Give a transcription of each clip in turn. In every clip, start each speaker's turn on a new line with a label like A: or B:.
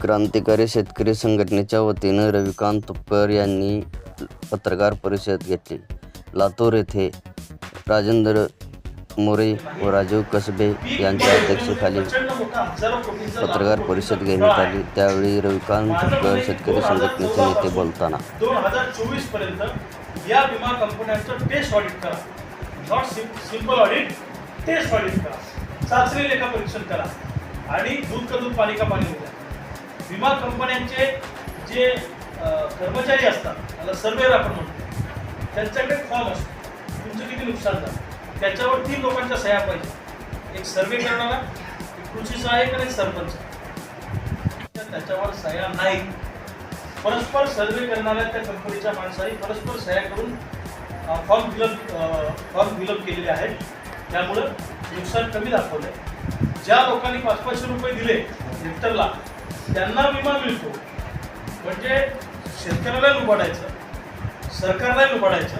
A: क्रांतिकारी शेतकरी संघटनेच्या वतीनं रविकांत तुपकर यांनी पत्रकार परिषद घेतली. लातूर येथे राजेंद्र मोरे व राजीव कसबे यांच्या अध्यक्षतेखाली पत्रकार परिषद घेण्यात आली. त्यावेळी रविकांत तुपकर शेतकरी संघटनेचे नेते बोलताना
B: दोन हजार चोवीसपर्यंत या विमा कंपन्यांचं टेस्ट ऑडिट करा. Not simple audit test audit करा. चाचणी लेखा परीक्षण करा. आणि दूध का दूध पाणी का पाणी विमा कंपन्यांचे जे कर्मचारी असतात त्याला सर्वेअर आपण म्हणतो त्यांच्याकडे फॉर्म असतो. तुमचं किती नुकसान झालं? त्याच्यावर तीन लोकांच्या सह्या पाहिजे. एक सर्वे करणारा एक कृषी सहाय्यक आणि एक सरपंच. त्याच्यावर सह्या नाही. परस्पर सर्वे करणाऱ्या त्या कंपनीच्या माणसाने परस्पर सह्या करून फॉर्म फिलअप फॉर्म फिलअप केलेले आहेत. त्यामुळं नुकसान कमी दाखवलं आहे ज्या लोकांनी पाच पाचशे रुपये दिले हेक्टरला त्यांना विमा मिळतो. म्हणजे शेतकऱ्याला लुबाडायचं सरकारलाही लुबाडायचा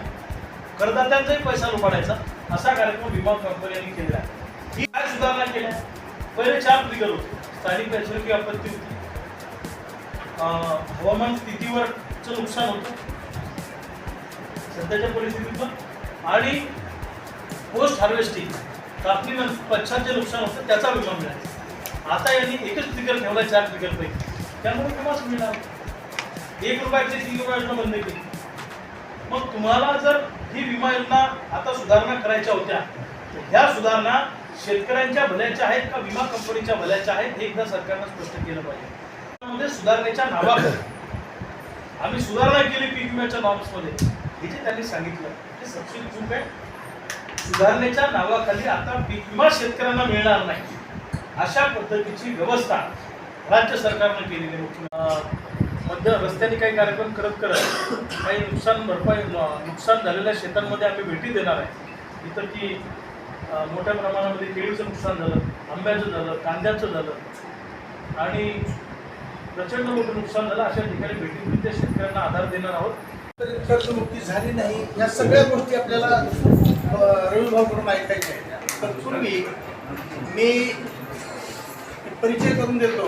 B: करदात्यांचाही पैसा लुबाडायचा असा कार्यक्रम विमा कंपन्यांनी केला आहे. ही काय सुधारणा केल्या पहिले चार ट्रिगर होते. स्थानिक नैसर्गिक आपत्ती होती. हवामान स्थितीवरचं नुकसान होतं. सध्याच्या परिस्थितीतलं आणि पोस्ट हार्वेस्टिंग कापणीनंतर पश्चात जे नुकसान होतं त्याचा विमा मिळायचा आता यांनी एकच स्टिकर ठेवला चार स्टिकर पैकी. त्यामुळे विमाच मिळणार एक रुपयाचे तीन रुपया योजना बंद केली. मग तुम्हाला जर ही विमा योजना आता सुधारणा करायच्या होत्या तर ह्या सुधारणा शेतकऱ्यांच्या भल्याच्या आहेत का विमा कंपनीच्या भल्याच्या आहेत हे एकदा सरकारनं स्पष्ट केलं पाहिजे. त्यामध्ये सुधारणेच्या नावावर आम्ही सुधारणा केली पीक विम्याच्या नॉर्म्समध्ये हे जे त्यांनी सांगितलं ते सबसिडी चूक आहे. सुधारणेच्या नावाखाली आता पीक विमा शेतकऱ्यांना मिळणार नाही. अशा पद्धतीची व्यवस्था राज्य सरकारनं केलेली आहे. मुख्य- मध्य रस्त्याने काही कार्यक्रम करत करत काही नुकसान भरपाई नुकसान झालेल्या शेतांमध्ये आम्ही भेटी देणार आहे. इथं की मोठ्या प्रमाणामध्ये केळीचं नुकसान झालं आंब्याचं झालं कांद्याचं झालं. आणि प्रचंड मोठं नुकसान झालं अशा ठिकाणी भेटी देऊन त्या शेतकऱ्यांना आधार देणार आहोत.
C: तरी कर्जमुक्ती झाली नाही या सगळ्या गोष्टी आपल्याला अ, रविभाऊकडून ऐकायच्या आहेत. पूर्वी मी परिचय करून देतो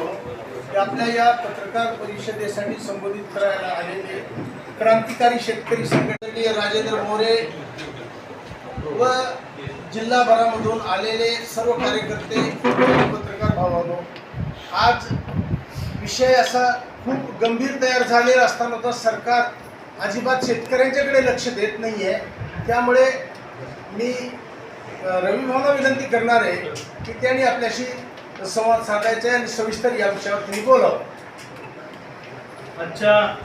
C: की आपल्या या पत्रकार परिषदेसाठी संबोधित करायला आलेले क्रांतिकारी शेतकरी संघटनेचे राजेंद्र मोरे व जिल्हाभरामधून आलेले सर्व कार्यकर्ते पत्रकार भावानो आज विषय असा खूप गंभीर तयार झालेला असताना तर सरकार अजिबात शेतकऱ्यांच्याकडे लक्ष देत नाही आहे त्यामुळे मी रवी भावना विनंती करणार आहे की त्यांनी आपल्याशी संवाद साधायचा आणि सविस्तर या विषयावर तुम्ही बोलावं.
B: अच्छा.